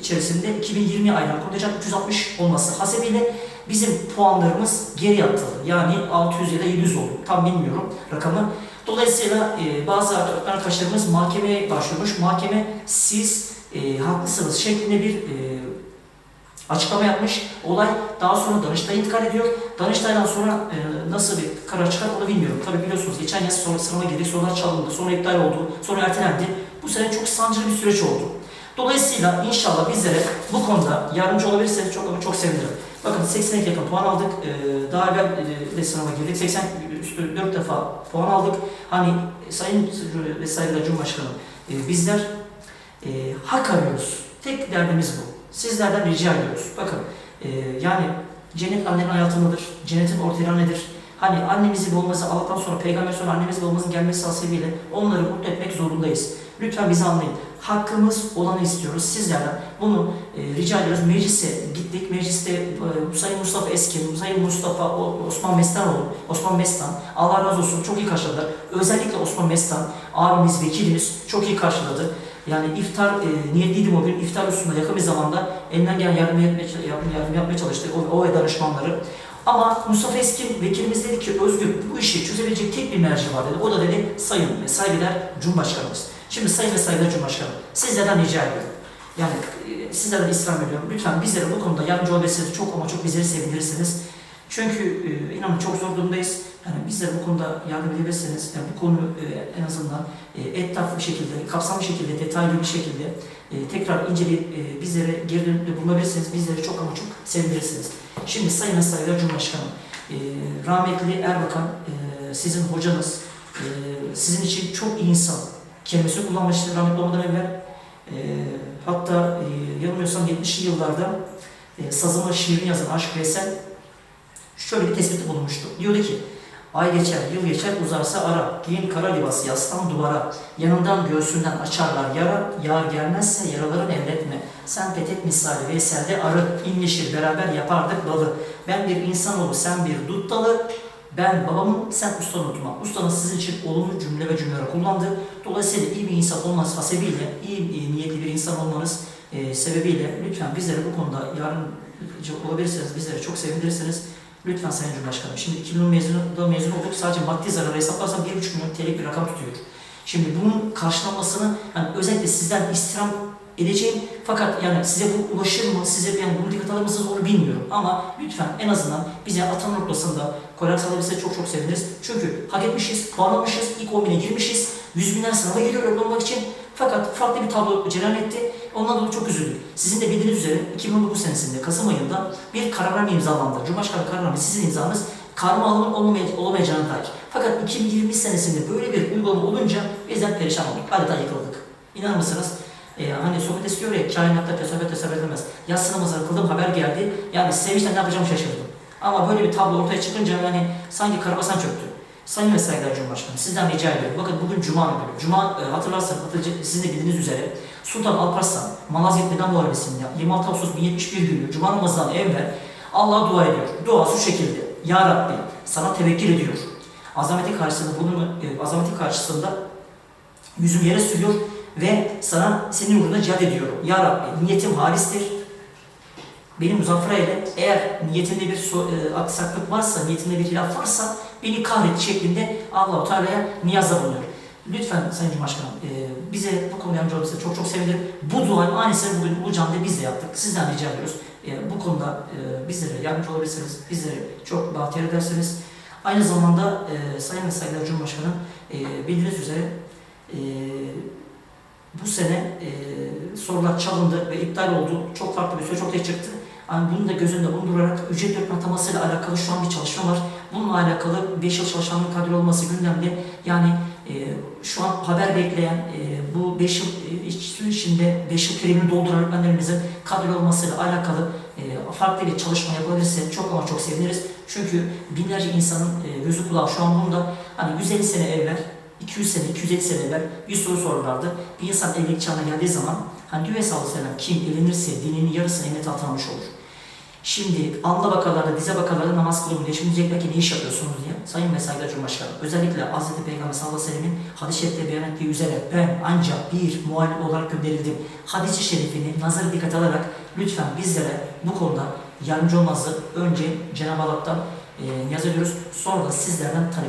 içerisinde 2020 aylık kontenjan 360 olması hasebiyle bizim puanlarımız geri yatıldı. Yani 600 ya da 700 oldu. Tam bilmiyorum rakamı. Dolayısıyla e, bazı arkadaşlarımız mahkemeye başvurmuş. Mahkeme siz e, haklısınız şeklinde bir e, açıklama yapmış. Olay daha sonra Danıştay'a intikal ediyor. Danıştay'dan sonra e, nasıl bir karar çıkar onu bilmiyorum. Tabi biliyorsunuz geçen yaz sonra sınava girdik, sorular çalındı, sonra iptal oldu, sonra ertelendi. Bu sene çok sancılı bir süreç oldu. Dolayısıyla inşallah bizlere bu konuda yardımcı olabilirseniz çok ama çok sevinirim. Bakın 80'e yakın puan aldık. Ee, daha evvel e, de sınava girdik. 80 üstü 4 defa puan aldık. Hani Sayın ve saygıdeğer Cumhurbaşkanım e, bizler e, hak arıyoruz. Tek derdimiz bu. Sizlerden rica ediyoruz. Bakın e, yani cennet annenin hayatındadır. Cennetin ortaya nedir? Hani annemizi bulması Allah'tan sonra peygamber sonra annemizi bulmasının gelmesi hasebiyle onları mutlu etmek zorundayız. Lütfen bizi anlayın. Hakkımız olanı istiyoruz sizlerden. Bunu e, rica ediyoruz. Meclise gittik. Mecliste e, Sayın Mustafa Eskin, Sayın Mustafa o, Osman Mestanoğlu, Osman Mestan, Allah razı olsun çok iyi karşıladılar. Özellikle Osman Mestan, abimiz, vekilimiz çok iyi karşıladı. Yani iftar e, niyetliydim o gün. İftar üstünde yakın bir zamanda elinden gelen yardım, yapmaya, yardım, yardım yapmaya çalıştık. O, o ve danışmanları. Ama Mustafa Eskin vekilimiz dedi ki Özgür bu işi çözebilecek tek bir merci var dedi. O da dedi Sayın saygıdeğer Cumhurbaşkanımız. Şimdi Sayın ve saygıdeğer Cumhurbaşkanım sizlerden rica ediyorum. Yani e, sizlerden istirham ediyorum. Lütfen bizlere bu konuda yardımcı olabilirsiniz. Çok ama çok bizleri sevindirirsiniz. Çünkü e, inanın çok zor durumdayız. Yani bizlere bu konuda yardım edebilirsiniz. Yani bu konu e, en azından e, etraflı bir şekilde, kapsamlı şekilde, detaylı bir şekilde e, tekrar inceleyip e, bizlere geri dönüp bulunabilirsiniz. Bizleri çok ama çok sevindirirsiniz. Şimdi Sayın ve Saygıdeğer Cumhurbaşkanım, e, rahmetli Erbakan e, sizin hocanız, e, sizin için çok iyi insan kelimesini kullanmıştı rahmetli olmadan evvel. E, hatta e, yanılmıyorsam 70'li yıllarda e, sazıma şiirini yazan Aşık Veysel şöyle bir tespitte bulunmuştu. Diyordu ki, Ay geçer, yıl geçer, uzarsa ara, giyin kara libas, yaslan duvara, yanından göğsünden açarlar yara, yar gelmezse yaraların emretme. Sen petek misali Veysel'de arı, inleşir, beraber yapardık balı. Ben bir insanoğlu, sen bir dut dalı, ben babamım, sen ustanı unutma. Ustanız sizin için olumlu cümle ve cümleler kullandı. Dolayısıyla iyi bir insan olmanız hasebiyle, iyi, iyi niyetli bir insan olmanız e, sebebiyle lütfen bizlere bu konuda yardımcı olabilirseniz bizlere çok sevindirirsiniz. Lütfen Sayın Cumhurbaşkanım. Şimdi 2010 mezunu, mezun olduk. Sadece maddi zararı hesaplarsam 1,5 milyon TL'lik bir rakam tutuyor. Şimdi bunun karşılanmasını yani özellikle sizden istirham edeceğim. Fakat yani size bu ulaşır mı, size yani bunu dikkat alır mısınız onu bilmiyorum. Ama lütfen en azından bize atama noktasında kolaylık sağlayabilirseniz çok çok seviniriz. Çünkü hak etmişiz, puan almışız, ilk 10 bine girmişiz. 100 binler sınava geliyor olmak için. Fakat farklı bir tablo cereyan etti. Ondan dolayı çok üzüldük. Sizin de bildiğiniz üzere 2019 senesinde Kasım ayında bir kararname imzalandı. Cumhurbaşkanı kararname sizin imzanız karma alımın olamayacağına dair. Fakat 2020 senesinde böyle bir uygulama olunca bizden perişan olduk. Adeta yıkıldık. İnanır mısınız? Ee, hani Sokrates diyor ya kainatta tesadüf tesadüf edilmez. Yaz sınavımıza kıldım haber geldi. Yani sevinçten ne yapacağımı şaşırdım. Ama böyle bir tablo ortaya çıkınca yani sanki karabasan çöktü. Sayın ve saygıdeğer Cumhurbaşkanı sizden rica ediyorum. Bakın bugün Cuma günü. Cuma e, hatırlarsanız sizin de bildiğiniz üzere Sultan Alparslan Malazgirt Meydan Muharebesi'nde 26 Ağustos 1071 günü Cuma namazından evvel Allah'a dua ediyor. Dua şu şekilde. Ya Rabbi sana tevekkül ediyor. Azameti karşısında bunu e, azameti karşısında yüzümü yere sürüyor ve sana senin uğruna cihad ediyorum. Ya Rabbi niyetim halistir. Beni muzaffer eyle. Eğer niyetinde bir so- e, aksaklık varsa, niyetinde bir hilaf varsa beni kahret şeklinde Allahu Teala'ya niyazda bulunuyor. Lütfen Sayın Cumhurbaşkanım e, bize bu konuda yardımcı olursa çok çok sevinirim. Bu duayı aynısını bugün bu camda biz de yaptık. Sizden rica ediyoruz. E, bu konuda e, bizlere yardımcı olabilirsiniz. Bizleri çok bahtiyar edersiniz. Aynı zamanda e, Sayın ve Saygıdeğer Cumhurbaşkanım e, bildiğiniz üzere e, bu sene e, sorular çalındı ve iptal oldu. Çok farklı bir süreç ortaya çıktı. Yani bunu da göz önünde bulundurarak ücret öğretmen atamasıyla alakalı şu an bir çalışma var. Bununla alakalı 5 yıl çalışanların kadro olması gündemde. Yani e, şu an haber bekleyen e, bu 5 yıl e, içinde 5 yıl primini dolduran öğretmenlerimizin kadro olmasıyla alakalı e, farklı bir çalışma yapabilirse çok ama çok seviniriz. Çünkü binlerce insanın e, gözü kulağı şu an bunda. Hani 150 sene evvel 200 sene, 250 sene evvel bir soru sorarlardı. Bir insan evlilik çağına geldiği zaman hani diyor hesabı selam kim evlenirse dininin yarısını emniyet altına almış olur. Şimdi anda bakarlarda, dize bakarlarda namaz kılıyor diye. Şimdi diyecekler ki ne iş yapıyorsunuz diye. Sayın ve saygıdeğer Cumhurbaşkanım. Özellikle Hz. Peygamber sallallahu aleyhi ve sellemin hadis-i şerifte beyan ettiği üzere ben ancak bir muhalif olarak gönderildim. Hadis-i şerifini nazarı dikkat alarak lütfen bizlere bu konuda yardımcı olmanızı önce Cenab-ı Allah'tan e, ediyoruz. Sonra da sizlerden talep ediyoruz.